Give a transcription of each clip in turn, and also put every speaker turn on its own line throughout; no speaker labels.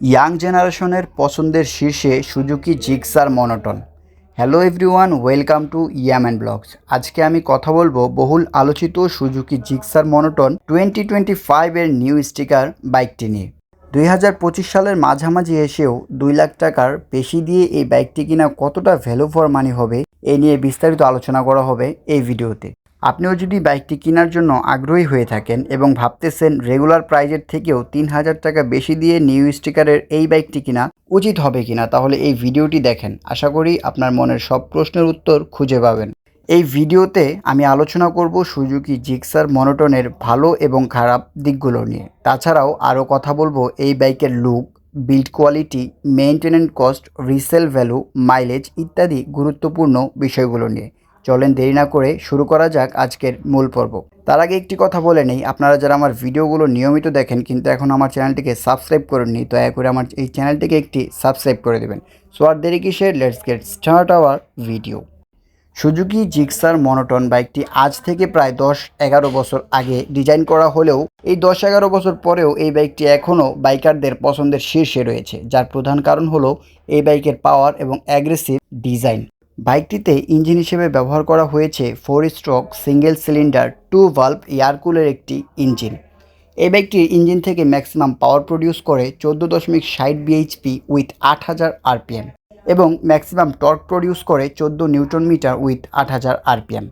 Young জেনারেশনের পছন্দের শীর্ষে Suzuki Gixxer monotone. Hello everyone, welcome to Yaman blogs. আজকে আমি কথা বলব বহুল আলোচিত Suzuki Gixxer monotone twenty twenty ফাইভের নিউ স্টিকার বাইকটি নিয়ে। দুই হাজার পঁচিশ সালের মাঝামাঝি এসেও দুই লাখ টাকার বেশি দিয়ে এই বাইকটি কিনা কতটা ভ্যালু ফর মানি হবে, এ নিয়ে বিস্তারিত আলোচনা করা হবে এই ভিডিওতে। আপনিও যদি বাইকটি কেনার জন্য আগ্রহী হয়ে থাকেন এবং ভাবতেছেন রেগুলার প্রাইজের থেকেও তিন হাজার টাকা বেশি দিয়ে নিউ স্টিকারের এই বাইকটি কিনা উচিত হবে কিনা, তাহলে এই ভিডিওটি দেখেন। আশা করি আপনার মনের সব প্রশ্নের উত্তর খুঁজে পাবেন। এই ভিডিওতে আমি আলোচনা করব সুজুকি জিক্সার মনোটনের ভালো এবং খারাপ দিকগুলো নিয়ে। তাছাড়াও আরও কথা বলব এই বাইকের look, build quality maintenance cost, resale value, mileage ইত্যাদি গুরুত্বপূর্ণ বিষয়গুলো নিয়ে। চলেন দেরি না করে শুরু করা যাক আজকের মূল পর্ব। তার আগে একটি কথা বলে নেই, আপনারা যারা আমার ভিডিওগুলো নিয়মিত দেখেন কিন্তু এখন আমার চ্যানেলটিকে সাবস্ক্রাইব করেননি, দয়া করে আমার এই চ্যানেলটিকে একটি সাবস্ক্রাইব করে দেবেন। সো আর দেরি কিসের? Let's get start our video Suzuki Gixxer monotone বাইকটি আজ থেকে প্রায় দশ এগারো বছর আগে ডিজাইন করা হলেও এই দশ এগারো বছর পরেও এই বাইকটি এখনও বাইকারদের পছন্দের শীর্ষে রয়েছে, যার প্রধান কারণ হলো এই বাইকের পাওয়ার এবং অ্যাগ্রেসিভ ডিজাইন বাইকটিতে ইঞ্জিন হিসেবে ব্যবহার করা হয়েছে four stroke single cylinder two valve এয়ারকুলের একটি ইঞ্জিন। এই বাইকটির ইঞ্জিন থেকে ম্যাক্সিমাম পাওয়ার প্রডিউস করে চোদ্দ দশমিক ষাট বিএইচপি উইথ আট হাজার আরপিএম এবং ম্যাক্সিমাম টর্ক প্রডিউস করে চোদ্দ নিউটন মিটার উইথ আট হাজার আরপিএম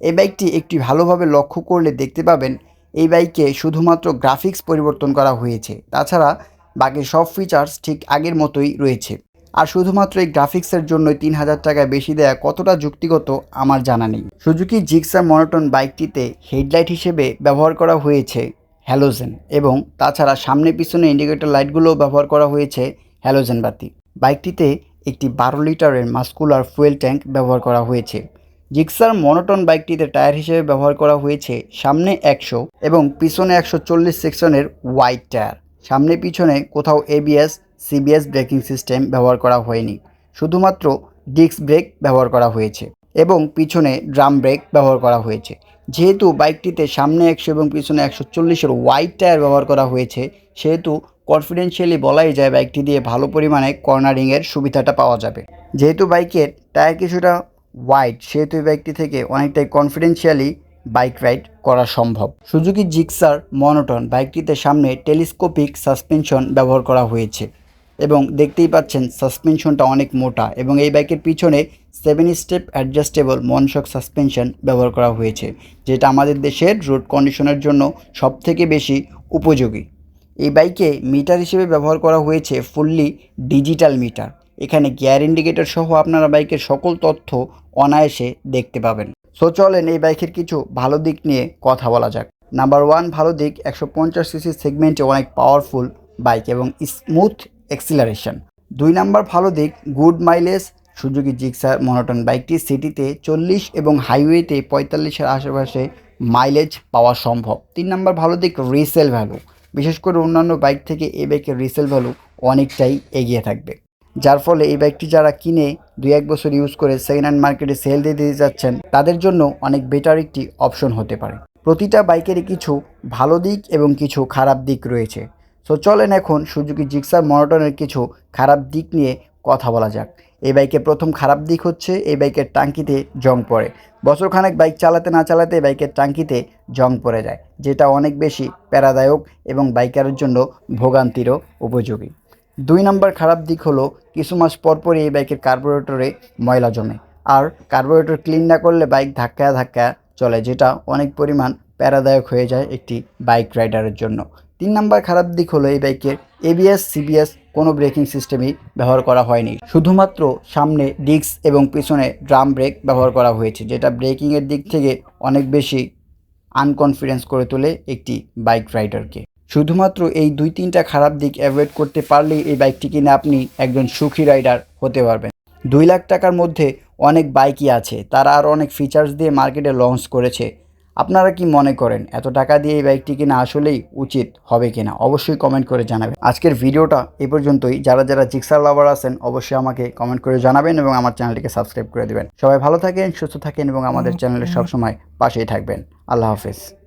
এই বাইকটি একটি ভালোভাবে লক্ষ্য করলে দেখতে পাবেন এই বাইকে শুধুমাত্র গ্রাফিক্স পরিবর্তন করা হয়েছে। তাছাড়া বাকি সব ফিচার্স ঠিক আগের মতোই রয়েছে। আর শুধুমাত্র এই গ্রাফিক্সের জন্যই তিন হাজার টাকা বেশি দেয়া কতটা যুক্তিগত আমার জানা নেই। সুজুকি জিক্সার মনোটন বাইকটিতে হেডলাইট হিসেবে ব্যবহার করা হয়েছে হ্যালোজেন এবং তাছাড়া সামনে পিছনে ইন্ডিকেটর লাইটগুলোও ব্যবহার করা হয়েছে হ্যালোজেন বাতি। বাইকটিতে একটি বারো লিটারের মাস্কুলার ফুয়েল ট্যাঙ্ক ব্যবহার করা হয়েছে। জিক্সার মনোটন বাইকটিতে টায়ার হিসেবে ব্যবহার করা হয়েছে সামনে একশো এবং পিছনে একশো চল্লিশ সেকশনের হোয়াইট টায়ার। সামনে পিছনে কোথাও এবিএস সিবিএস ব্রেকিং সিস্টেম ব্যবহার করা হয়নি। শুধুমাত্র ডিস্ক ব্রেক ব্যবহার করা হয়েছে এবং পিছনে ড্রাম ব্রেক ব্যবহার করা হয়েছে। যেহেতু বাইকটিতে সামনে একশো এবং পিছনে একশো চল্লিশের হোয়াইট টায়ার ব্যবহার করা হয়েছে, সেহেতু কনফিডেন্সিয়ালি বলাই যায় বাইকটি দিয়ে ভালো পরিমাণে কর্নারিংয়ের সুবিধাটা পাওয়া যাবে। যেহেতু বাইকের টায়ার কিছুটা হোয়াইট সেহেতু এই বাইকটি থেকে অনেকটাই কনফিডেন্সিয়ালি বাইক রাইড করা সম্ভব। সুজুকি জিক্সার মনোটন বাইকটিতে সামনে টেলিস্কোপিক সাসপেনশন ব্যবহার করা হয়েছে। এবং দেখতেই পাচ্ছেন সাসপেনশনটা অনেক মোটা এবং এই বাইকের পিছনে seven step adjustable monoshock suspension ব্যবহার করা হয়েছে, যেটা আমাদের দেশের রোড কন্ডিশনের জন্য সবথেকে বেশি উপযোগী। এই বাইকে মিটার হিসেবে ব্যবহার করা হয়েছে ফুললি ডিজিটাল মিটার এখানে গিয়ার ইন্ডিকেটর সহ আপনারা বাইকের সকল তথ্য অনায়াসে দেখতে পাবেন। সো চলেন এই বাইকের কিছু ভালো দিক নিয়ে কথা বলা যাক। নাম্বার ওয়ান ভালো দিক, একশো পঞ্চাশ সিসি সেগমেন্টে অনেক পাওয়ারফুল বাইক এবং স্মুথ এক্সিলারেশন দুই নাম্বার ভালো দিক good mileage Suzuki Gixxer monotone বাইকটি সিটিতে চল্লিশ এবং হাইওয়েতে পঁয়তাল্লিশের আশেপাশে মাইলেজ পাওয়া সম্ভব। তিন নাম্বার ভালো দিক রিসেল ভ্যালু বিশেষ করে অন্যান্য বাইক থেকে এই বাইকের রিসেল ভ্যালু অনেকটাই এগিয়ে থাকবে। যার ফলে এই বাইকটি যারা কিনে দুই এক বছর ইউজ করে সেকেন্ড হ্যান্ড মার্কেটে সেল দিয়ে দিতে যাচ্ছেন, তাদের জন্য অনেক বেটার একটি অপশন হতে পারে। প্রতিটা বাইকেরই কিছু ভালো দিক এবং কিছু খারাপ দিক রয়েছে। সো চলেন এখন সুজুকি জিক্সার মনোটনের কিছু খারাপ দিক নিয়ে কথা বলা যাক। এই বাইকের প্রথম খারাপ দিক হচ্ছে, এই বাইকের টাঙ্কিতে জং পড়ে। বছরখানেক বাইক চালাতে না চালাতে বাইকের টাঙ্কিতে জং পড়ে যায়, যেটা অনেক বেশি প্যারাদায়ক এবং বাইকারের জন্য ভোগান্তিরও উপযোগী। দুই নম্বর খারাপ দিক হলো, কিছু মাস পর পরই এই বাইকের কার্বোরেটরে ময়লা জমে, আর কার্বোরেটর ক্লিন না করলে বাইক ধাক্কা ধাক্কা চলে, যেটা অনেক পরিমাণ প্যারাদায়ক হয়ে যায় একটি বাইক রাইডারের জন্য। তিন নাম্বার খারাপ দিক হলো এই বাইকের এবিএস সিবিএস কোনো ব্রেকিং সিস্টেমই ব্যবহার করা হয়নি। শুধুমাত্র সামনে ডিস্ক এবং পিছনে ড্রাম ব্রেক ব্যবহার করা হয়েছে, যেটা ব্রেকিংয়ের দিক থেকে অনেক বেশি আনকনফিডেন্স করে তোলে একটি বাইক রাইডারকে শুধুমাত্র এই দুই তিনটা খারাপ দিক অ্যাভয়েড করতে পারলেই এই বাইকটি কিনে আপনি একজন সুখী রাইডার হতে পারবেন। দুই লাখ টাকার মধ্যে অনেক বাইকই আছে, তারা আরও অনেক ফিচার্স দিয়ে মার্কেটে লঞ্চ করেছে। আপনারা কি মনে করেন এত টাকা দিয়ে এই বাইকটি কিনা আসলেই উচিত হবে কিনা? অবশ্যই কমেন্ট করে জানাবেন। আজকের ভিডিওটা এ পর্যন্তই। যারা যারা জিক্সার লাভার আছেন অবশ্যই আমাকে কমেন্ট করে জানাবেন এবং আমার চ্যানেলটিকে সাবস্ক্রাইব করে দেবেন। সবাই ভালো থাকেন সুস্থ থাকেন এবং আমাদের চ্যানেলের সবসময় পাশেই থাকবেন। আল্লাহ হাফেজ।